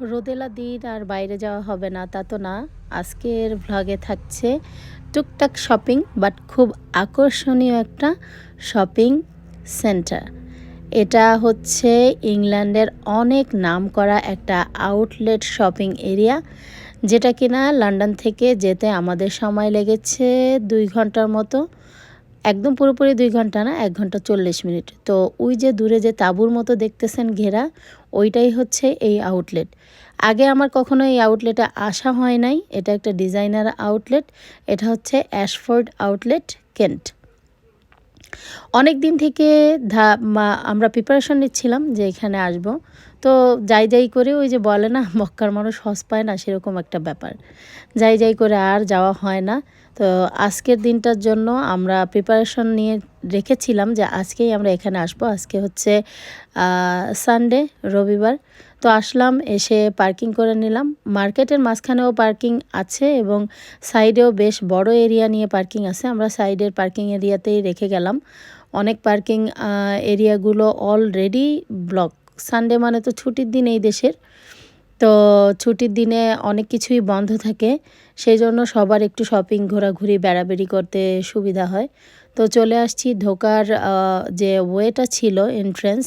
রোদেলা দিন আর বাইরে যাওয়া হবে না, তা তো না। আজকের ভ্লগে থাকছে টুকটাক শপিং বাট খুব আকর্ষণীয় একটা শপিং সেন্টার এটা হচ্ছে ইংল্যান্ডের অনেক নাম করা একটা আউটলেট শপিং এরিয়া যেটা কিনা লন্ডন থেকে যেতে আমাদের সময় লেগেছে দুই ঘণ্টার মতো। একদম পুরোপুরি দুই ঘণ্টা না, এক ঘণ্টা চল্লিশ মিনিট। তো ওই যে দূরে যে তাঁবুর মতো দেখতেছেন ঘেরা ওইটাই হচ্ছে এই আউটলেট আগে আমার কখনো এই আউটলেটে আসা হয় নাই। এটা একটা ডিজাইনার আউটলেট এটা হচ্ছে অ্যাশফোর্ড আউটলেট কেন্ট অনেক দিন থেকে ধা আমরা প্রিপারেশন নিচ্ছিলাম যে এখানে আসব। তো যাই যাই করে ওই যে বলে না, মক্কার মানুষ হস পায় না, সেরকম একটা ব্যাপার। যাই যাই করে আর যাওয়া হয় না। তো আজকের দিনটার জন্য আমরা প্রিপারেশন নিয়ে রেখেছিলাম যে আজকেই আমরা এখানে আসব। আজকে হচ্ছে সানডে রবিবার। তো আসলাম, এসে পার্কিং করে নিলাম। মার্কেটের মাঝখানেও পার্কিং আছে এবং সাইডেও বেশ বড় এরিয়া নিয়ে পার্কিং আছে। আমরা সাইডের পার্কিং এরিয়াতেই রেখে গেলাম। অনেক পার্কিং এরিয়াগুলো অলরেডি ব্লক সানডে মানে তো ছুটির দিন এই দেশের। তো ছুটির দিনে অনেক কিছুই বন্ধ থাকে সেই জন্য সবার একটু শপিং ঘোরাঘুরি, বেড়াবেড়ি করতে সুবিধা হয়। তো চলে আসছি ঢোকার যে ওয়েটা ছিল এন্ট্রেন্স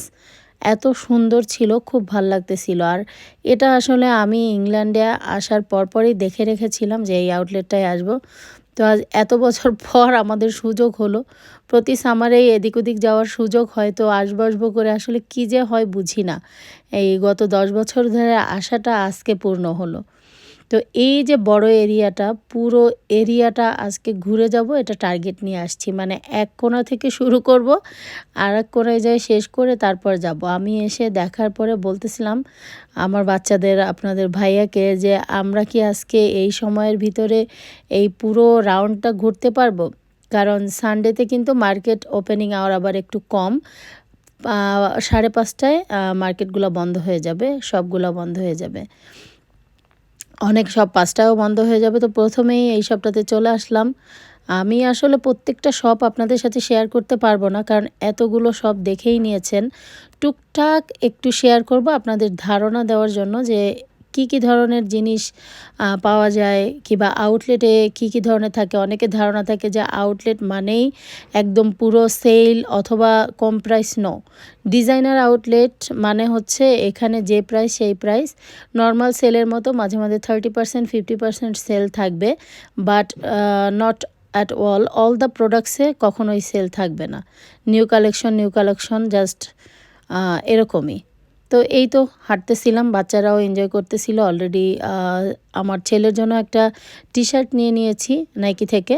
এত সুন্দর ছিল, খুব ভালো লাগতেছিল। আর এটা আসলে আমি ইংল্যান্ডে আসার পরপরই দেখে রেখেছিলাম যে এই আউটলেটটায় আসব। তো আজ এত বছর পর আমাদের সুযোগ হলো। প্রতি সামারেই এদিক ওদিক যাওয়ার সুযোগ হয়, তো আসব আসব করে আসলে কী যে হয় বুঝি না। এই গত দশ বছর ধরে আশাটা আজকে পূর্ণ হলো। তো এই যে বড় এরিয়াটা, পুরো এরিয়াটা আজকে ঘুরে যাব, এটা টার্গেট নিয়ে আসছি। মানে এক কোণা থেকে শুরু করব আর এক কোণায় যাই শেষ করে তারপর যাব। আমি এসে দেখার পরে বলতেছিলাম আমার বাচ্চাদের, আপনাদের ভাইয়াকে যে আমরা কি আজকে এই সময়ের ভিতরে এই পুরো রাউন্ডটা ঘুরতে পারব? কারণ সানডেতে কিন্তু মার্কেট ওপেনিং আওয়ার আবার একটু কম। সাড়ে পাঁচটায় মার্কেটগুলো বন্ধ হয়ে যাবে, সবগুলো বন্ধ হয়ে যাবে। অনেক সব পাঁচটাও বন্ধ হয়ে যাবে, তো প্রথমেই এই সবটাতে চলে আসলাম। আমি আসলে প্রত্যেকটা সব আপনাদের সাথে শেয়ার করতে পারব না, কারণ এতগুলো সব দেখেই নিয়েছেন। টুকটাক একটু শেয়ার করব আপনাদের ধারণা দেওয়ার জন্য যে কি কি ধরনের জিনিস পাওয়া যায় কিবা আউটলেটে কি কি ধরনের থাকে? অনেকের ধারণা থাকে যে আউটলেট মানেই একদম পুরো সেল অথবা কম প্রাইস নো ডিজাইনার আউটলেট মানে হচ্ছে এখানে যে প্রাইস সেই প্রাইস নর্মাল সেলের মতো মাঝে মাঝে thirty percent fifty percent sale থাকবে। But not at all all the প্রোডাক্টসে কখনোই সেল থাকবে না। New collection new collection just এরকমই। তো এই তো হাঁটতেছিলাম, বাচ্চারাও এনজয় করতেছিল অলরেডি আমার ছেলের জন্য একটা টি শার্ট নিয়ে নিয়েছি নাইকি থেকে,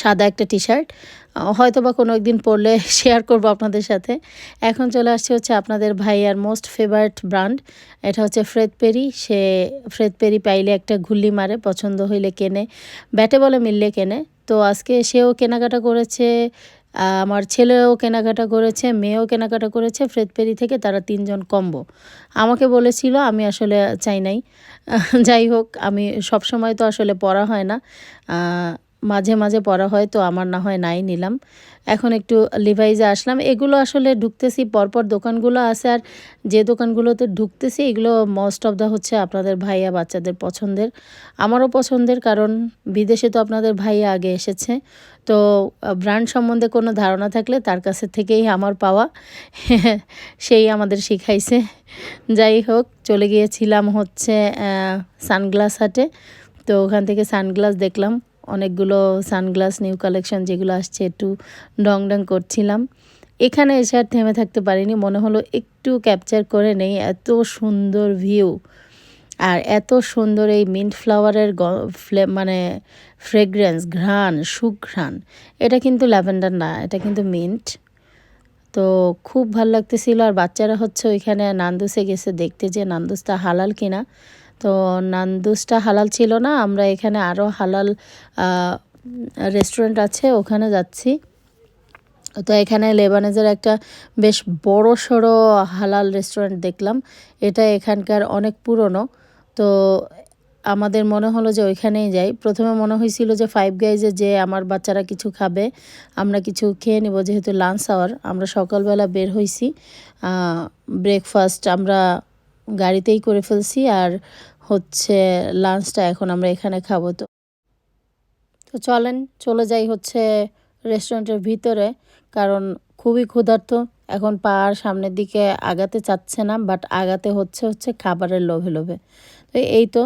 সাদা একটা টি শার্ট হয়তো বা কোনো একদিন পরলে শেয়ার করব আপনাদের সাথে। এখন চলে আসছে হচ্ছে আপনাদের ভাইয়ার মোস্ট ফেভারিট ব্র্যান্ড এটা হচ্ছে ফ্রেদ পেরি সে ফ্রেদ পেরি পাইলে একটা ঘুল্লি মারে, পছন্দ হইলে কেনে, ব্যাটে বলে মিললে কেনে। তো আজকে সেও কেনাকাটা করেছে আমার ছেলেও কেনাকাটা করেছে, মেয়েও কেনাকাটা করেছে ফ্রেদপেরি থেকে তারা তিনজন কম্বো আমাকে বলেছিল, আমি আসলে চাই নাই। যাই হোক, আমি সব সময় তো আসলে পড়া হয় না। মাঝে মাঝে পরা হয়, তো আমার না হয় নাই নিলাম। এখন একটু লিভাইজে আসলাম। এগুলো আসলে ঢুকতেছি, পরপর দোকানগুলো আছে আর যে দোকানগুলোতে ঢুকতেছি, এগুলো মোস্ট অফ দ্য হচ্ছে আপনাদের ভাইয়া বাচ্চাদের পছন্দের। আমারও পছন্দের, কারণ বিদেশে তো আপনাদের ভাইয়া আগে এসেছে। তো ব্র্যান্ড সম্বন্ধে কোনো ধারণা থাকলে তার কাছে থেকেই আমার পাওয়া। সেই আমাদের শিখাইছে। যাই হোক, চলে গিয়েছিলাম হচ্ছে সানগ্লাস হাটে। তো ওখান থেকে সানগ্লাস দেখলাম। অনেকগুলো সানগ্লাস, নিউ কালেকশন যেগুলো আসছে, একটু ডং ডং করছিলাম। এখানে এসে আর থেমে থাকতে পারিনি, মনে হলো একটু ক্যাপচার করে নেই, এত সুন্দর ভিউ আর এত সুন্দর এই মিন্ট ফ্লাওয়ারের মানে ফ্রেগ্রেন্স ঘ্রাণ সুঘ্রাণ এটা কিন্তু ল্যাভেন্ডার না, এটা কিন্তু মিন্ট তো খুব ভালো লাগতেছিল, আর বাচ্চারা হচ্ছে ওইখানে নান্দুসে গেছে দেখতে যে নান্দুসটা হালাল কিনা। তো নান্দুসটা হালাল ছিল না, আমরা এখানে আরও হালাল রেস্টুরেন্ট আছে, ওখানে যাচ্ছি। তো এখানে লেবানেজের একটা বেশ বড় সড়ো হালাল রেস্টুরেন্ট দেখলাম, এটা এখানকার অনেক পুরনো। তো আমাদের মনে হলো যে ওইখানেই যাই। প্রথমে মনে হয়েছিল যে ফাইভ গাইজে যে আমার বাচ্চারা কিছু খাবে, আমরা কিছু খেয়ে নেব যেহেতু লাঞ্চ আওয়ার আমরা সকালবেলা বের হয়েছি ব্রেকফাস্ট আমরা গাড়িতেই করে ফেলছি আর হচ্ছে লাঞ্চটা এখন আমরা এখানে খাব তো। তো চলেন, চলে যাই হচ্ছে রেস্টুরেন্টের ভিতরে, কারণ খুবই ক্ষুধার্ত। এখন পা আর সামনের দিকে আগাতে চাচ্ছে না বাট আগাতে হচ্ছে হচ্ছে খাবারের লোভে লোভে। এই তো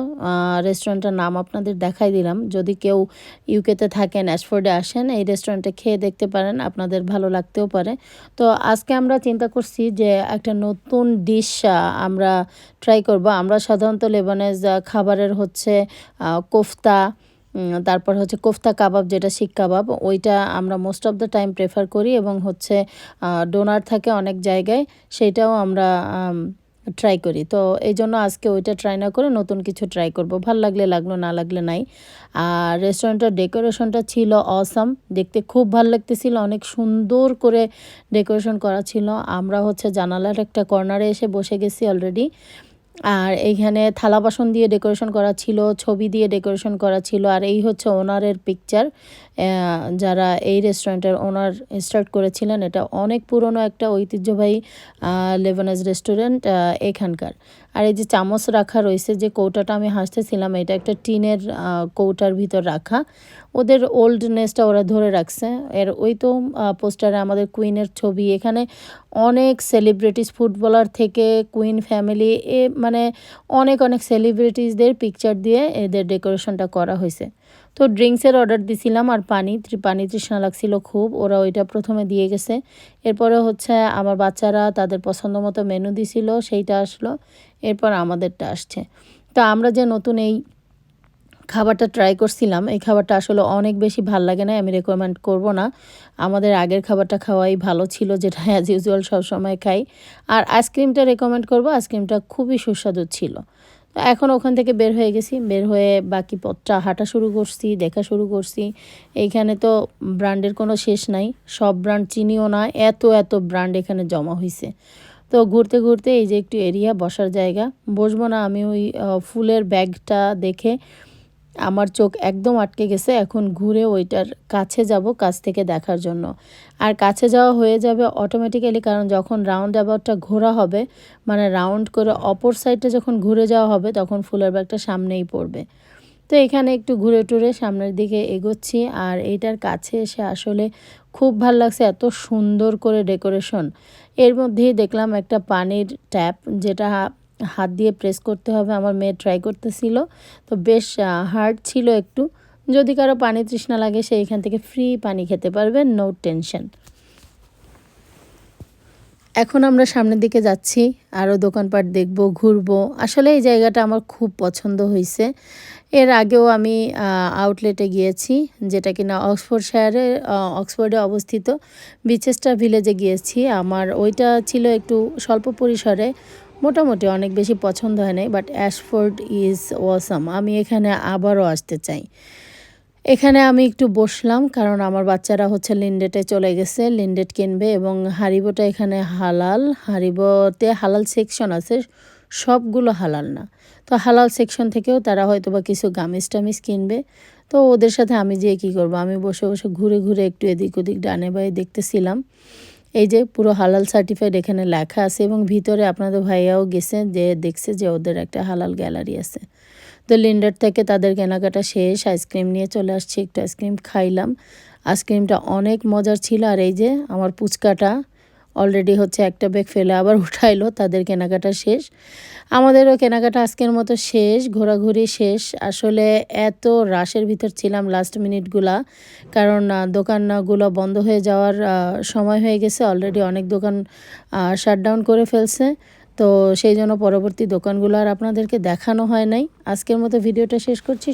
রেস্টুরেন্টের নাম আপনাদের দেখাই দিলাম। যদি কেউ ইউকেতে থাকেন অ্যাশফোর্ডে আসেন, এই রেস্টুরেন্টে খেয়ে দেখতে পারেন, আপনাদের ভালো লাগতেও পারে। তো আজকে আমরা চিন্তা করছি যে একটা নতুন ডিশ আমরা ট্রাই করব। আমরা সাধারণত লেবানেজ খাবারের হচ্ছে কোফতা তারপর হচ্ছে কোফতা কাবাব, যেটা শিক কাবাব, ওইটা আমরা most of the time prefer করি এবং হচ্ছে ডোনার থাকে অনেক জায়গায়, সেটাও আমরা ট্রাই করি। তো এই জন্য আজকে ওইটা ট্রাই না করে নতুন কিছু ট্রাই করব। ভালো লাগলে লাগল, না লাগলে নাই। আর রেস্টুরেন্টের ডেকোরেশনটা ছিল অসাম দেখতে খুব ভালো লাগতেছিল। অনেক সুন্দর করে ডেকোরেশন করা ছিল। আমরা হচ্ছে জানালার একটা কর্নারে এসে বসে গেছি অলরেডি আর এইখানে থালা বাসন দিয়ে ডেকোরেশন করা ছিল, ছবি দিয়ে ডেকোরেশন করা ছিল, আর এই হচ্ছে ওনারের পিকচার। যারা এই রেস্টুরেন্টের ওনার স্টার্ট করেছিলেন, এটা অনেক পুরনো একটা ঐতিহ্যবাহী লেবানাজ রেস্টুরেন্ট এখানকার। আর এই যে চামচ রাখা রয়েছে, যে কৌটাটা আমি হাসতেছিলাম, এটা একটা টিনের কৌটার ভিতর রাখা। ওদের ওল্ডনেসটা ওরা ধরে রাখছে। এর ওই তো পোস্টারে আমাদের কুইনের ছবি। এখানে অনেক সেলিব্রিটিস ফুটবলার থেকে কুইন ফ্যামিলি এ মানে অনেক অনেক সেলিব্রিটিসদের পিকচার দিয়ে এদের ডেকোরেশনটা করা হয়েছে। তো ড্রিঙ্কসের অর্ডার দিছিলাম আর পানি পানি তৃষ্ণা লাগছিল খুব, ওরা ওইটা প্রথমে দিয়ে গেছে। এরপরে হচ্ছে আমার বাচ্চারা তাদের পছন্দ মতো মেনু দিছিল, সেইটা আসলো, এরপর আমাদেরটা আসছে। তো আমরা যে নতুন এই খাবারটা ট্রাই করছিলাম, এই খাবারটা আসলে অনেক বেশি ভালো লাগে না, আমি রেকমেন্ড করব না। আমাদের আগের খাবারটা খাওয়াই ভালো ছিল, যেটা অ্যাজ ইউজুয়াল সবসময় খাই। আর আইসক্রিমটা রেকমেন্ড করব আইসক্রিমটা খুবই সুস্বাদু ছিল। তো এখন ওখান থেকে বের হয়ে গেছি। বের হয়ে বাকি পথটা হাঁটা শুরু করছি, দেখা শুরু করছি। এইখানে তো ব্র্যান্ডের কোনো শেষ নাই। সব ব্র্যান্ড চিনিও না, এত এত ব্র্যান্ড এখানে জমা হয়েছে তো ঘুরতে ঘুরতে এই যে একটু এরিয়া, বসার জায়গা। বসবো না, আমি ওই ফুলের ব্যাগটা দেখে আমার চোখ একদম আটকে গেছে, এখন ঘুরে ওইটার কাছে যাব কাছ থেকে দেখার জন্য। আর কাছে যাওয়া হয়ে যাবে অটোমেটিক্যালি কারণ যখন রাউন্ড অ্যাবাউটটা ঘোরা হবে মানে রাউন্ড করে অপর সাইডটা যখন ঘুরে যাওয়া হবে, তখন ফুলের ব্যাগটা সামনেই পড়বে। তো এখানে একটু ঘুরে টুরে সামনের দিকে এগোচ্ছি আর এইটার কাছে এসে আসলে খুব ভালো লাগছে এত সুন্দর করে ডেকোরেশন এর মধ্যেই দেখলাম একটা পানির ট্যাপ যেটা হাত দিয়ে প্রেস করতে হবে, আমার মেয়ে ট্রাই করতেছিল। তো বেশ হার্ড ছিল একটু। যদি কারও পানি তৃষ্ণা লাগে, সে এখান থেকে ফ্রি পানি খেতে পারবে নো টেনশন এখন আমরা সামনের দিকে যাচ্ছি আরও দোকানপাট দেখব, ঘুরবো। আসলে এই জায়গাটা আমার খুব পছন্দ হয়েছে এর আগেও আমি আউটলেটে গিয়েছি, যেটা কিনা অক্সফোর্ড শহরে অক্সফোর্ডে অবস্থিত। বিচেস্টার ভিলেজে গিয়েছি। আমার ওইটা ছিল একটু স্বল্প পরিসরে। মোটামুটি অনেক বেশি পছন্দ হয় নাই বাট অ্যাশফোর্ড ইজ ওয়াসাম আমি এখানে আবারও আসতে চাই। এখানে আমি একটু বসলাম, কারণ আমার বাচ্চারা হচ্ছে লিন্ডেটে চলে গেছে। লিন্ডেট কিনবে এবং হারিবোটা এখানে হালাল। হারিবোতে হালাল সেকশন আছে, সবগুলো হালাল না। তো হালাল সেকশন থেকেও তারা হয়তো বা কিছু গামিজ টামিজ কিনবে। তো ওদের সাথে আমি যেয়ে কী করব? আমি বসে বসে ঘুরে ঘুরে একটু এদিক ওদিক ডানে বায়ে দেখতেছিলাম। এই যে পুরো হালাল সার্টিফাইড এখানে লেখা আছে এবং ভিতরে আপনাদের ভাইয়াও গেছে যে দেখছে যে ওদের একটা হালাল গ্যালারি আছে। তো লিন্ডার থেকে তাদের কেনাকাটা শেষ আইসক্রিম নিয়ে চলে আসছি, একটু আইসক্রিম খাইলাম। আইসক্রিমটা অনেক মজার ছিল আর এই যে আমার পুচকাটা অলরেডি হচ্ছে একটা ব্যাগ ফেলে আবার উঠাইলো, তাদের কেনাকাটা শেষ। আমাদেরও কেনাকাটা আজকের মতো শেষ, ঘোরাঘুরি শেষ। আসলে এত রাশের ভিতর ছিলাম লাস্ট মিনিটগুলা কারণ দোকানগুলো বন্ধ হয়ে যাওয়ার সময় হয়ে গেছে। অলরেডি অনেক দোকান শাটডাউন করে ফেলছে। তো সেই জন্য পরবর্তী দোকানগুলো আর আপনাদেরকে দেখানো হয় নাই। আজকের মতো ভিডিওটা শেষ করছি।